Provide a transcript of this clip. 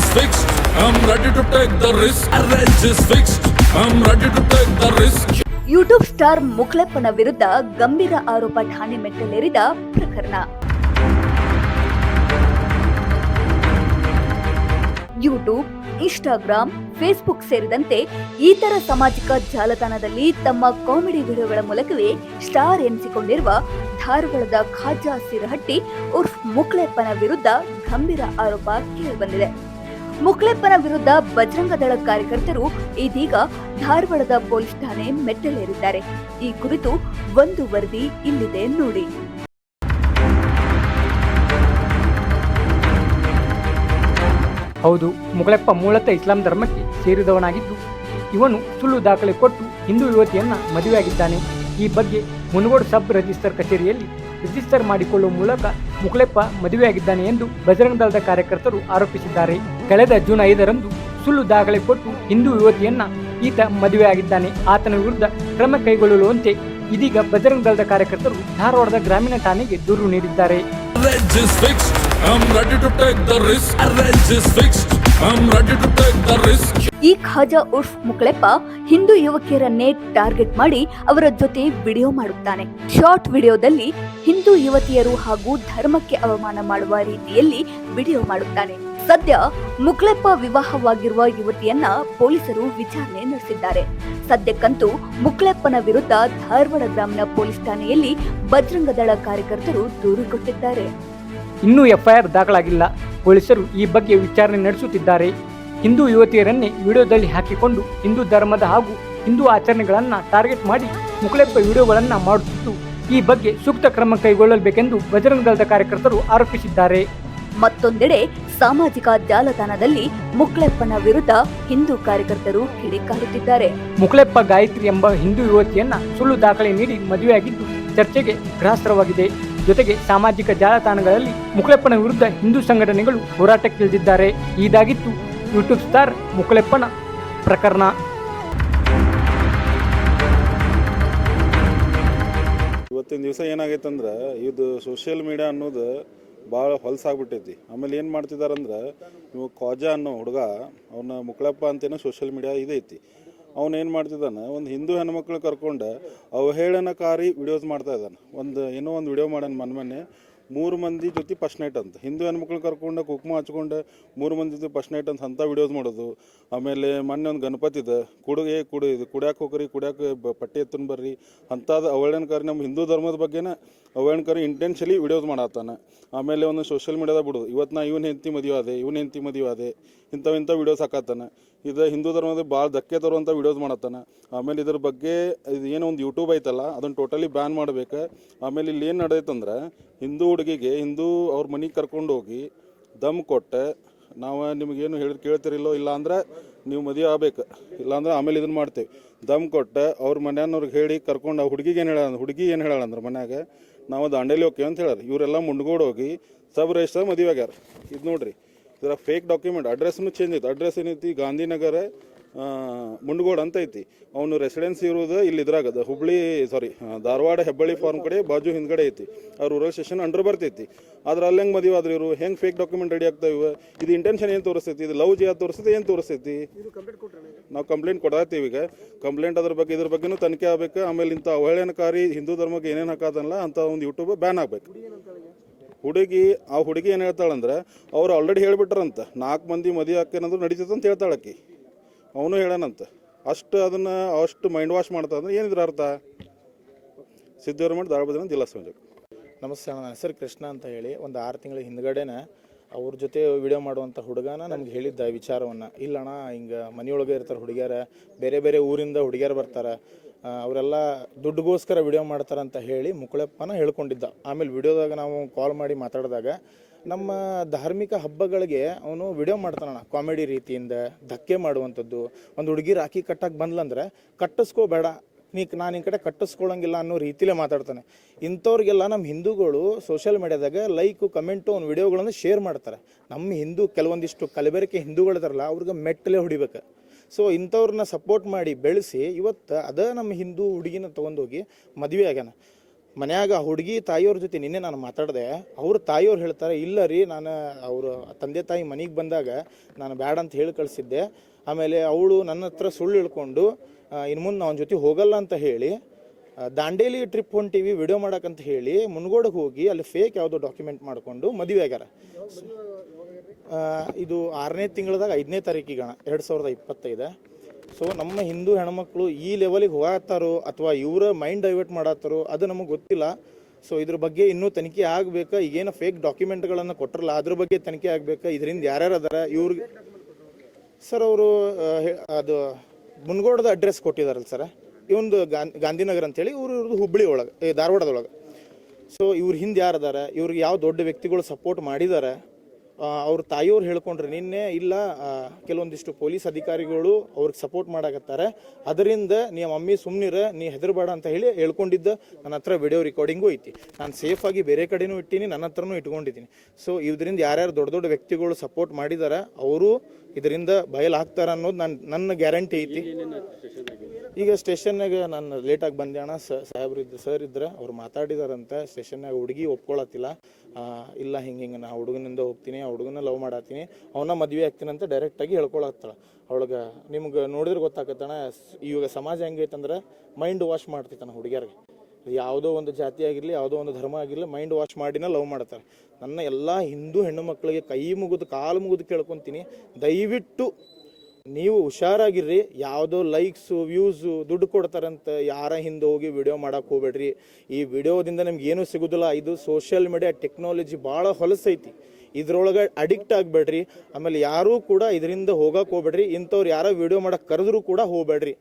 is fixed. I'm ready to take the risk. Arrange is fixed. I'm ready to take the risk. YouTube star ಮುಕ್ಲೆಪ್ಪನ ವಿರುದ್ಧ ಗಂಭೀರ ಆರೋಪ ಠಾಣೆ ಮೆಟ್ಟಲೇರಿದ ಪ್ರಕರಣ YouTube, Instagram, Facebook ಸೇರಿದಂತೆ ಇತರ ಸಾಮಾಜಿಕ ಜಾಲತಾಣದಲ್ಲಿ ತಮ್ಮ ಕಾಮಿಡಿ ವಿಡಿಯೋಗಳ ಮೂಲಕವೇ ಸ್ಟಾರ್ ಎನಿಸಿಕೊಂಡಿರುವ ಧಾರವಾಡದ ಖಾಜಾ ಸಿರಹಟ್ಟಿ ಉರ್ಫ್ ಮುಕ್ಲೆಪ್ಪನ ವಿರುದ್ಧ ಗಂಭೀರ ಆರೋಪ ಕೇಳಿಬಂದಿದೆ ಮುಕ್ಲೆಪ್ಪನ ವಿರುದ್ಧ ಬಜರಂಗ ದಳ ಕಾರ್ಯಕರ್ತರು ಇದೀಗ ಧಾರವಾಡದ ಪೊಲೀಸ್ ಠಾಣೆ ಮೆಟ್ಟಲೇರಿದ್ದಾರೆ. ಈ ಕುರಿತು ಒಂದು ವರದಿ ಇಲ್ಲಿದೆ ನೋಡಿ. ಹೌದು ಮುಗಳಪ್ಪ ಮೂಲತಃ ಇಸ್ಲಾಂ ಧರ್ಮಕ್ಕೆ ಸೇರಿದವನಾಗಿದ್ದು, ಇವನು ಸುಳ್ಳು ದಾಖಲೆ ಕೊಟ್ಟು ಹಿಂದೂ ಯುವತಿಯನ್ನ ಮದುವೆಯಾಗಿದ್ದಾನೆ. ಈ ಬಗ್ಗೆ ಮುನಗೋಡ್ ಸಬ್ ರಿಜಿಸ್ಟರ್ ಕಚೇರಿಯಲ್ಲಿ ರಿಜಿಸ್ಟರ್ ಮಾಡಿಕೊಳ್ಳುವ ಮೂಲಕ ಮುಗಳಪ್ಪ ಮದುವೆಯಾಗಿದ್ದಾನೆ ಎಂದು ಬಜರಂಗ ದಳದ ಕಾರ್ಯಕರ್ತರು ಆರೋಪಿಸಿದ್ದಾರೆ. ಕಳೆದ ಜೂನ್ ಐದರಂದು ಸುಳ್ಳು ದಾಖಲೆ ಕೊಟ್ಟು ಹಿಂದೂ ಯುವತಿಯನ್ನ ಈತ ಮದುವೆಯಾಗಿದ್ದಾನೆ. ಆತನ ವಿರುದ್ಧ ಕ್ರಮ ಕೈಗೊಳ್ಳುವಂತೆ ಇದೀಗ ಬಜರಂಗ ದಳದ ಕಾರ್ಯಕರ್ತರು ಧಾರವಾಡದ ಗ್ರಾಮೀಣ ಠಾಣೆಗೆ ದೂರು ನೀಡಿದ್ದಾರೆ. ಈ ಖಾಜಾ ಉರ್ಫ್ ಮುಕ್ಳೆಪ್ಪ ಹಿಂದೂ ಯುವಕಿಯರನ್ನೇ ಟಾರ್ಗೆಟ್ ಮಾಡಿ ಅವರ ಜೊತೆ ವಿಡಿಯೋ ಮಾಡುತ್ತಾನೆ. ಶಾರ್ಟ್ ವಿಡಿಯೋದಲ್ಲಿ ಹಿಂದೂ ಯುವತಿಯರು ಹಾಗೂ ಧರ್ಮಕ್ಕೆ ಅವಮಾನ ಮಾಡುವ ರೀತಿಯಲ್ಲಿ ವಿಡಿಯೋ ಮಾಡುತ್ತಾನೆ. ಸದ್ಯ ಮುಕ್ಲೆಪ್ಪ ವಿವಾಹವಾಗಿರುವ ಯುವತಿಯನ್ನ ಪೊಲೀಸರು ವಿಚಾರಣೆ ನಡೆಸಿದ್ದಾರೆ. ಸದ್ಯಕ್ಕಂತೂ ಮುಕ್ಲೆಪ್ಪನ ವಿರುದ್ಧ ಧಾರವಾಡ ಗ್ರಾಮೀಣ ಪೊಲೀಸ್ ಠಾಣೆಯಲ್ಲಿ ಬಜರಂಗ ದಳ ಕಾರ್ಯಕರ್ತರು ದೂರು ಕೊಟ್ಟಿದ್ದಾರೆ. ಇನ್ನೂ ಎಫ್ಐಆರ್ ದಾಖಲಾಗಿಲ್ಲ. ಪೊಲೀಸರು ಈ ಬಗ್ಗೆ ವಿಚಾರಣೆ ನಡೆಸುತ್ತಿದ್ದಾರೆ. ಹಿಂದೂ ಯುವತಿಯರನ್ನೇ ವಿಡಿಯೋದಲ್ಲಿ ಹಾಕಿಕೊಂಡು ಹಿಂದೂ ಧರ್ಮದ ಹಾಗೂ ಹಿಂದೂ ಆಚರಣೆಗಳನ್ನು ಟಾರ್ಗೆಟ್ ಮಾಡಿ ಮುಕ್ಲೆಪ್ಪ ವಿಡಿಯೋಗಳನ್ನು ಮಾಡುತ್ತಿದ್ದು ಈ ಬಗ್ಗೆ ಸೂಕ್ತ ಕ್ರಮ ಕೈಗೊಳ್ಳಬೇಕೆಂದು ಬಜರಂಗ ದಳದ ಕಾರ್ಯಕರ್ತರು ಆರೋಪಿಸಿದ್ದಾರೆ. ಮತ್ತೊಂದೆಡೆ ಸಾಮಾಜಿಕ ಜಾಲತಾಣದಲ್ಲಿ ಮುಕ್ಲೆಪ್ಪನ ವಿರುದ್ಧ ಹಿಂದೂ ಕಾರ್ಯಕರ್ತರು ಕಿಡಿಕಾರುತ್ತಿದ್ದಾರೆ. ಮುಕ್ಲೆಪ್ಪ ಗಾಯತ್ರಿ ಎಂಬ ಹಿಂದೂ ಯುವತಿಯನ್ನ ಸುಳ್ಳು ದಾಖಲೆ ನೀಡಿ ಮದುವೆಯಾಗಿದ್ದು ಚರ್ಚೆಗೆ ಗ್ರಾಸರವಾಗಿದೆ. ಜೊತೆಗೆ ಸಾಮಾಜಿಕ ಜಾಲತಾಣಗಳಲ್ಲಿ ಮುಕ್ಲೆಪ್ಪನ ವಿರುದ್ಧ ಹಿಂದೂ ಸಂಘಟನೆಗಳು ಹೋರಾಟಕ್ಕಿಳಿದಿದ್ದಾರೆ. ಇದಾಗಿತ್ತು ಯೂಟ್ಯೂಬ್ ಸ್ಟಾರ್ ಮುಕ್ಲೆಪ್ಪನ ಪ್ರಕರಣ. ಇವತ್ತಿನ ದಿವಸ ಏನಾಗೈತಂದ್ರೆ ಇದು ಸೋಷಿಯಲ್ ಮೀಡಿಯಾ ಅನ್ನೋದು ಭಾಳ ಹೊಲಸಾಗ್ಬಿಟ್ಟೈತಿ ಆಮೇಲೆ ಏನು ಮಾಡ್ತಿದಾರಂದ್ರೆ, ಇವು ಕ್ವಾಜಾ ಅನ್ನೋ ಹುಡುಗ, ಅವನ ಮುಕ್ಳಪ್ಪ ಅಂತೇನೋ ಸೋಷಿಯಲ್ ಮೀಡಿಯಾ ಇದೈತಿ ಅವನು ಏನು ಮಾಡ್ತಿದ್ದಾನೆ ಒಂದು ಹಿಂದೂ ಹೆಣ್ಮಕ್ಳು ಕರ್ಕೊಂಡು ಅವಹೇಳನಕಾರಿ ವಿಡಿಯೋಸ್ ಮಾಡ್ತಾ ಇದ್ದಾನೆ ಒಂದು ಏನೋ ಒಂದು ವಿಡಿಯೋ ಮಾಡ್ಯಾನ ಮನ್ ಮೊನ್ನೆ ಮೂರು ಮಂದಿ ಜೊತೆ ಫಸ್ಟ್ ನೈಟ್ ಅಂತ. ಹಿಂದೂ ಹೆಣ್ಮಕ್ಳು ಕರ್ಕೊಂಡು, ಕುಕ್ಮ ಹಚ್ಕೊಂಡು ಮೂರು ಮಂದಿ ಜೊತೆ ಫಸ್ಟ್ ನೈಟ್ ಅಂತ ಅಂಥ ವಿಡಿಯೋಸ್ ಮಾಡೋದು. ಆಮೇಲೆ ಮೊನ್ನೆ ಒಂದು ಗಣಪತಿದ ಕುಡುಗೆ ಕುಡು ಇದು ಕುಡ್ಯಾಕ ಹೋಗ್ರಿ, ಕುಡ್ಯಾಕೆ ಪಟ್ಟಿ ಎತ್ತನ್ ಬರ್ರಿ ಅಂಥದ್ದು ಅವಹೇಳನಕಾರಿ ನಮ್ಮ ಹಿಂದೂ ಧರ್ಮದ ಬಗ್ಗೆನ ಅವಹೇಳನಕಾರಿ ಇಂಟೆನ್ಷಲಿ ವಿಡಿಯೋಸ್ ಮಾಡತ್ತಾನೆ ಆಮೇಲೆ ಒಂದು ಸೋಷಿಯಲ್ ಮೀಡಿಯಾದ ಬಿಡೋದು. ಇವತ್ತು ನಾ ಇವನ್ ಹೆಂಡತಿ ಮದುವೆ ಆದೆ, ಇವನ್ ಹೆಂಡತಿ ಮದುವೆ ಅದೇ ಇಂಥವು ಇಂಥ ವಿಡಿಯೋಸ್ ಹಾಕತ್ತಾನೆ ಇದು ಹಿಂದೂ ಧರ್ಮದ ಭಾಳ ಧಕ್ಕೆ ತರುವಂಥ ವಿಡಿಯೋಸ್ ಮಾಡತ್ತಾನೆ ಆಮೇಲೆ ಇದ್ರ ಬಗ್ಗೆ ಇದು ಏನೋ ಒಂದು ಯೂಟ್ಯೂಬ್ ಐತಲ್ಲ ಅದನ್ನು ಟೋಟಲಿ ಬ್ಯಾನ್ ಮಾಡ್ಬೇಕು. ಆಮೇಲೆ ಇಲ್ಲಿ ಏನು ನಡೆಯುತ್ತಂದ್ರೆ ಹಿಂದೂ ಹುಡುಗಿಗೆ, ಹಿಂದೂ ಅವ್ರ ಮನೆಗೆ ಕರ್ಕೊಂಡು ಹೋಗಿ ದಮ್ ಕೊಟ್ಟೆ, ನಾವು ನಿಮಗೇನು ಹೇಳಿ ಕೇಳ್ತಿರಿಲ್ಲೋ ಇಲ್ಲ ಅಂದ್ರೆ ನೀವು ಮದುವೆ ಆಗ್ಬೇಕು. ಇಲ್ಲಾಂದ್ರೆ ಆಮೇಲೆ ಇದನ್ನ ಮಾಡ್ತೇವೆ. ದಮ್ ಕೊಟ್ಟೆ, ಅವ್ರ ಮನೆಯವ್ರಿಗೆ ಹೇಳಿ ಕರ್ಕೊಂಡು ಹುಡುಗಿಗೆ ಏನು ಹೇಳ, ಹುಡುಗಿ ಏನು ಹೇಳಲ್ಲ ಅಂದ್ರೆ ಮನ್ಯಾಗ ನಾವು ದಾಂಡೇಲಿ ಹೋಗ್ತೀವಿ ಅಂತ ಹೇಳ್ಯಾರ ಇವರೆಲ್ಲ ಮುಂಡ್ಗೋಡ್ ಹೋಗಿ ಸಬ್ ರಿಜಿಸ್ಟರ್ ಮದುವೆ ಆಗ್ಯಾರ. ಇದು ನೋಡ್ರಿ ಇದರ ಫೇಕ್ ಡಾಕ್ಯುಮೆಂಟ್ ಅಡ್ರೆಸ್ನು ಚೇಂಜ್ ಐತಿ ಅಡ್ರೆಸ್ ಏನೈತಿ? ಗಾಂಧಿನಗರ ಮುಂಡಗೋಡ್ ಅಂತ ಐತಿ. ಅವನು ರೆಸಿಡೆನ್ಸಿ ಇರೋದು ಇಲ್ಲಿ ಇದ್ರಾಗದ ಹುಬ್ಳಿ ಸಾರಿ ಧಾರವಾಡ ಹೆಬ್ಬಳ್ಳಿ ಫಾರ್ಮ್ ಕಡೆ ಬಾಜು ಹಿಂದ್ಗಡೆ ಐತಿ. ಅವ್ರ ರೂರಲ್ ಸ್ಟೇಷನ್ ಅಂಡರ್ ಬರ್ತೈತಿ. ಆದ್ರೆ ಅಲ್ಲಿ ಹೆಂಗೆ ಮದುವೆ ಆದ್ರೆ ಇವರು? ಹೆಂಗೆ ಫೇಕ್ ಡಾಕ್ಯುಮೆಂಟ್ ರೆಡಿ ಆಗ್ತಾವೆ ಇವು? ಇದು ಇಂಟೆನ್ಷನ್ ಏನು ತೋರಿಸ್ತೈತಿ? ಇದು ಲವ್ ಜಿಯಾ ತೋರಿಸ್ತೈತಿ ಏನು ತೋರಿಸ್ತೈತಿ? ನಾವು ಕಂಪ್ಲೇಂಟ್ ಕೊಡತ್ತೀವಿ ಈಗ. ಕಂಪ್ಲೇಂಟ್ ಅದ್ರ ಬಗ್ಗೆ ಇದ್ರ ಬಗ್ಗೆನೂ ತನಿಖೆ ಆಗ್ಬೇಕು. ಆಮೇಲೆ ಇಂಥ ಅವಹೇಳನಕಾರಿ ಹಿಂದೂ ಧರ್ಮಕ್ಕೆ ಏನೇನು ಹಾಕಾದಲ್ಲ ಅಂತ ಒಂದು ಯೂಟ್ಯೂಬ್ ಬ್ಯಾನ್ ಆಗ್ಬೇಕು. ಹುಡುಗಿ ಆ ಹುಡುಗಿ ಏನು ಹೇಳ್ತಾಳಂದ್ರೆ ಅವ್ರು ಆಲ್ರೆಡಿ ಹೇಳ್ಬಿಟ್ರಂತ. ನಾಲ್ಕು ಮಂದಿ ಮದುವೆ ಹಾಕೇನಂದ್ರೆ ನಡೀತೈತೆ ಅಂತ ಹೇಳ್ತಾಳೆ ಆಕಿ. ಅವನು ಹೇಳಾನಂತ. ಅಷ್ಟು ಅದನ್ನು ಅಷ್ಟು ಮೈಂಡ್ ವಾಶ್ ಮಾಡ್ತಾ ಅಂದ್ರೆ ಏನಿದ್ರ ಅರ್ಥ? ಮಠ ಧಾರವಾಡ ಜಿಲ್ಲಾ ಸಂಜೆ ನಮಸ್ತೆ ನನ್ನ ಹೆಸರು ಕೃಷ್ಣ ಅಂತ ಹೇಳಿ, ಒಂದು ಆರು ತಿಂಗಳ ಹಿಂದ್ಗಡೆನೆ ಅವ್ರ ಜೊತೆ ವಿಡಿಯೋ ಮಾಡುವಂಥ ಹುಡುಗನ ನಮ್ಗೆ ಹೇಳಿದ್ದ ವಿಚಾರವನ್ನು. ಇಲ್ಲಣ್ಣ ಹಿಂಗೆ ಮನೆಯೊಳಗೆ ಇರ್ತಾರೆ ಹುಡುಗಿಯರ, ಬೇರೆ ಬೇರೆ ಊರಿಂದ ಹುಡುಗಿಯರು ಬರ್ತಾರೆ ಅವರೆಲ್ಲ ದುಡ್ಡುಗೋಸ್ಕರ ವಿಡಿಯೋ ಮಾಡ್ತಾರಂತ ಹೇಳಿ ಮುಕುಳಪ್ಪನ ಹೇಳ್ಕೊಂಡಿದ್ದ. ಆಮೇಲೆ ವಿಡಿಯೋದಾಗ ನಾವು ಕಾಲ್ ಮಾಡಿ ಮಾತಾಡಿದಾಗ ನಮ್ಮ ಧಾರ್ಮಿಕ ಹಬ್ಬಗಳಿಗೆ ಅವನು ವಿಡಿಯೋ ಮಾಡ್ತಾನಣ್ಣ ಕಾಮಿಡಿ ರೀತಿಯಿಂದ ಧಕ್ಕೆ ಮಾಡುವಂಥದ್ದು. ಒಂದು ಹುಡುಗಿ ರಾಖಿ ಕಟ್ಟಕ್ಕೆ ಬಂದ್ಲಂದ್ರೆ ಕಟ್ಟಿಸ್ಕೋಬೇಡ, ನೀ ನಾನು ಈ ಕಡೆ ಕಟ್ಟಿಸ್ಕೊಳ್ಳೋಂಗಿಲ್ಲ ಅನ್ನೋ ರೀತಿಲೇ ಮಾತಾಡ್ತಾನೆ. ಇಂಥವ್ರಿಗೆಲ್ಲ ನಮ್ಮ ಹಿಂದೂಗಳು ಸೋಷಿಯಲ್ ಮೀಡಿಯಾದಾಗ ಲೈಕು ಕಮೆಂಟು ಅವ್ನ ವಿಡಿಯೋಗಳನ್ನು ಶೇರ್ ಮಾಡ್ತಾರೆ. ನಮ್ಮ ಹಿಂದೂ ಕೆಲವೊಂದಿಷ್ಟು ಕಲಬೆರಕೆ ಹಿಂದೂಗಳಿದಾರಲ್ಲ ಅವ್ರಿಗೆ ಮೆಟ್ಟಲೆ ಹೊಡಿಬೇಕು. ಸೊ ಇಂಥವ್ರನ್ನ ಸಪೋರ್ಟ್ ಮಾಡಿ ಬೆಳೆಸಿ ಇವತ್ತು ಅದ ನಮ್ಮ ಹಿಂದೂ ಹುಡುಗಿನ ತೊಗೊಂಡೋಗಿ ಮದುವೆ ಆಗ್ಯಾನ. ಮನ್ಯಾಗ ಹುಡುಗಿ ತಾಯಿಯವ್ರ ಜೊತೆ ನಿನ್ನೆ ನಾನು ಮಾತಾಡಿದೆ, ಅವ್ರ ತಾಯಿಯವ್ರು ಹೇಳ್ತಾರೆ, ಇಲ್ಲ ರೀ, ನಾನು ಅವ್ರ ತಂದೆ ತಾಯಿ ಮನೆಗೆ ಬಂದಾಗ ನಾನು ಬ್ಯಾಡ ಅಂತ ಹೇಳಿ ಕಳಿಸಿದ್ದೆ. ಆಮೇಲೆ ಅವಳು ನನ್ನ ಹತ್ರ ಸುಳ್ಳು ಹೇಳ್ಕೊಂಡು ಇನ್ನು ಮುಂದೆ ಅವನ ಜೊತೆ ಹೋಗಲ್ಲ ಅಂತ ಹೇಳಿ ದಾಂಡೇಲಿ ಟ್ರಿಪ್ ಹೊಂಟಿವಿ ವಿಡಿಯೋ ಮಾಡಕ್ಕಂತ ಹೇಳಿ ಮುನ್ಗೋಡಗೆ ಹೋಗಿ ಅಲ್ಲಿ ಫೇಕ್ ಯಾವುದೋ ಡಾಕ್ಯುಮೆಂಟ್ ಮಾಡಿಕೊಂಡು ಮದುವೆ ಆಗ್ಯಾರ. ಇದು ಆರನೇ ತಿಂಗಳದಾಗ ಐದನೇ ತಾರೀಕಿಗೆ ಎರಡು ಸಾವಿರದ ಇಪ್ಪತ್ತೈದು. ಸೊ ನಮ್ಮ ಹಿಂದೂ ಹೆಣ್ಮಕ್ಳು ಈ ಲೆವೆಲಿಗೆ ಹೋಗತ್ತಾರೋ ಅಥವಾ ಇವರ ಮೈಂಡ್ ಡೈವರ್ಟ್ ಮಾಡತ್ತಾರೋ ಅದು ನಮಗೆ ಗೊತ್ತಿಲ್ಲ. ಸೊ ಇದ್ರ ಬಗ್ಗೆ ಇನ್ನೂ ತನಿಖೆ ಆಗ್ಬೇಕು? ಈಗೇನು ಫೇಕ್ ಡಾಕ್ಯುಮೆಂಟ್ಗಳನ್ನು ಕೊಟ್ಟರಲ್ಲ ಅದ್ರ ಬಗ್ಗೆ ತನಿಖೆ ಆಗ್ಬೇಕು? ಇದರಿಂದ ಯಾರ್ಯಾರು ಅದಾರ? ಇವ್ರಿಗೆ ಸರ್ ಅವರು ಅದು ಮುನ್ಗೋಡದ ಅಡ್ರೆಸ್ ಕೊಟ್ಟಿದಾರಲ್ಲ ಸರ್ ಇವಂದು ಗಾಂಧಿನಗರ್ ಅಂತೇಳಿ ಇವ್ರು ಇವ್ರದ್ದು ಹುಬ್ಬಳ್ಳಿ ಒಳಗೆ ಧಾರವಾಡದೊಳಗೆ ಸೊ ಇವ್ರ ಹಿಂದೆ ಯಾರು ಅದಾರ? ಇವ್ರಿಗೆ ಯಾವ ದೊಡ್ಡ ವ್ಯಕ್ತಿಗಳು ಸಪೋರ್ಟ್ ಮಾಡಿದ್ದಾರೆ ಅವ್ರ ತಾಯಿಯವ್ರು ಹೇಳ್ಕೊಂಡ್ರೆ, ನಿನ್ನೆ ಇಲ್ಲ ಕೆಲವೊಂದಿಷ್ಟು ಪೊಲೀಸ್ ಅಧಿಕಾರಿಗಳು ಅವ್ರಿಗೆ ಸಪೋರ್ಟ್ ಮಾಡಕತ್ತಾರೆ. ಅದರಿಂದ ನೀ ಮಮ್ಮಿ ಸುಮ್ಮನಿರ ನೀ ಹೆದರ್ಬೇಡ ಅಂತ ಹೇಳಿ ಹೇಳ್ಕೊಂಡಿದ್ದ. ನನ್ನ ಹತ್ರ ವಿಡಿಯೋ ರೆಕಾರ್ಡಿಂಗು ಐತಿ. ನಾನು ಸೇಫ್ ಆಗಿ ಬೇರೆ ಕಡೆನೂ ಇಟ್ಟೀನಿ, ನನ್ನ ಹತ್ರನೂ ಇಟ್ಕೊಂಡಿದ್ದೀನಿ. ಸೊ ಇದರಿಂದ ಯಾರ್ಯಾರು ದೊಡ್ಡ ದೊಡ್ಡ ವ್ಯಕ್ತಿಗಳು ಸಪೋರ್ಟ್ ಮಾಡಿದಾರೆ, ಅವರು ಇದರಿಂದ ಬಯಲಾಗ್ತಾರೆ ಅನ್ನೋದು ನನ್ನ ನನ್ನ ಗ್ಯಾರಂಟಿ ಐತಿ. ಈಗ ಸ್ಟೇಷನ್ನಾಗ ನಾನು ಲೇಟಾಗಿ ಬಂದೆ ಅಣ್ಣ. ಸಾಹೇಬ್ರು ಇದ್ದ ಸರ್ ಇದ್ರೆ ಅವ್ರು ಮಾತಾಡಿದಾರಂತೆ. ಸ್ಟೇಷನ್ನಾಗ ಹುಡುಗಿ ಒಪ್ಕೊಳತ್ತಿಲ್ಲ. ಇಲ್ಲ ಹಿಂಗೆ ಹಿಂಗೆ ನಾ ಹುಡುಗನಿಂದ ಹೋಗ್ತೀನಿ, ಆ ಹುಡುಗನ ಲವ್ ಮಾಡತ್ತೀನಿ. ಅವನ ಮದುವೆ ಆಗ್ತೀನಿ ಅಂತ ಡೈರೆಕ್ಟಾಗಿ ಹೇಳ್ಕೊಳತ್ತಾಳ. ಅವಳಿಗೆ ನಿಮ್ಗೆ ನೋಡಿದ್ರೆ ಗೊತ್ತಾಗತ್ತಣ ಇವಾಗ ಸಮಾಜ ಹೆಂಗೈತಂದ್ರೆ ಮೈಂಡ್ ವಾಶ್ ಮಾಡ್ತಿತ್ತಣ್ಣ ಹುಡುಗಿಯರಿಗೆ. ಯಾವುದೋ ಒಂದು ಜಾತಿ ಆಗಿರಲಿ, ಯಾವುದೋ ಒಂದು ಧರ್ಮ ಆಗಿರಲಿ ಮೈಂಡ್ ವಾಶ್ ಮಾಡಿನ ಲವ್ ಮಾಡ್ತಾರೆ. ನನ್ನ ಎಲ್ಲ ಹಿಂದೂ ಹೆಣ್ಣು ಮಕ್ಕಳಿಗೆ ಕೈ ಮುಗಿದು ಕಾಲು ಮುಗಿದು ಕೇಳ್ಕೊತೀನಿ. ದಯವಿಟ್ಟು ನೀವು ಹುಷಾರಾಗಿರ್ರಿ. ಯಾವುದೋ ಲೈಕ್ಸು ವ್ಯೂಸು ದುಡ್ಡು ಕೊಡ್ತಾರಂತ ಯಾರ ಹಿಂದೆ ಹೋಗಿ ವಿಡಿಯೋ ಮಾಡಕ್ಕೆ ಹೋಗ್ಬೇಡ್ರಿ. ಈ ವಿಡಿಯೋದಿಂದ ನಿಮ್ಗೆ ಏನೂ ಸಿಗೋದಿಲ್ಲ. ಇದು ಸೋಷಿಯಲ್ ಮೀಡಿಯಾ ಟೆಕ್ನಾಲಜಿ ಭಾಳ ಹೊಲಸೈತಿ ಇದ್ರೊಳಗೆ ಅಡಿಕ್ಟ್ ಆಗಬೇಡ್ರಿ. ಆಮೇಲೆ ಯಾರೂ ಕೂಡ ಇದರಿಂದ ಹೋಗಕ್ಕೆ ಹೋಗ್ಬೇಡ್ರಿ. ಇಂಥವ್ರು ಯಾರೋ ವಿಡಿಯೋ ಮಾಡಕ್ಕೆ ಕರೆದ್ರೂ ಕೂಡ ಹೋಗ್ಬೇಡ್ರಿ.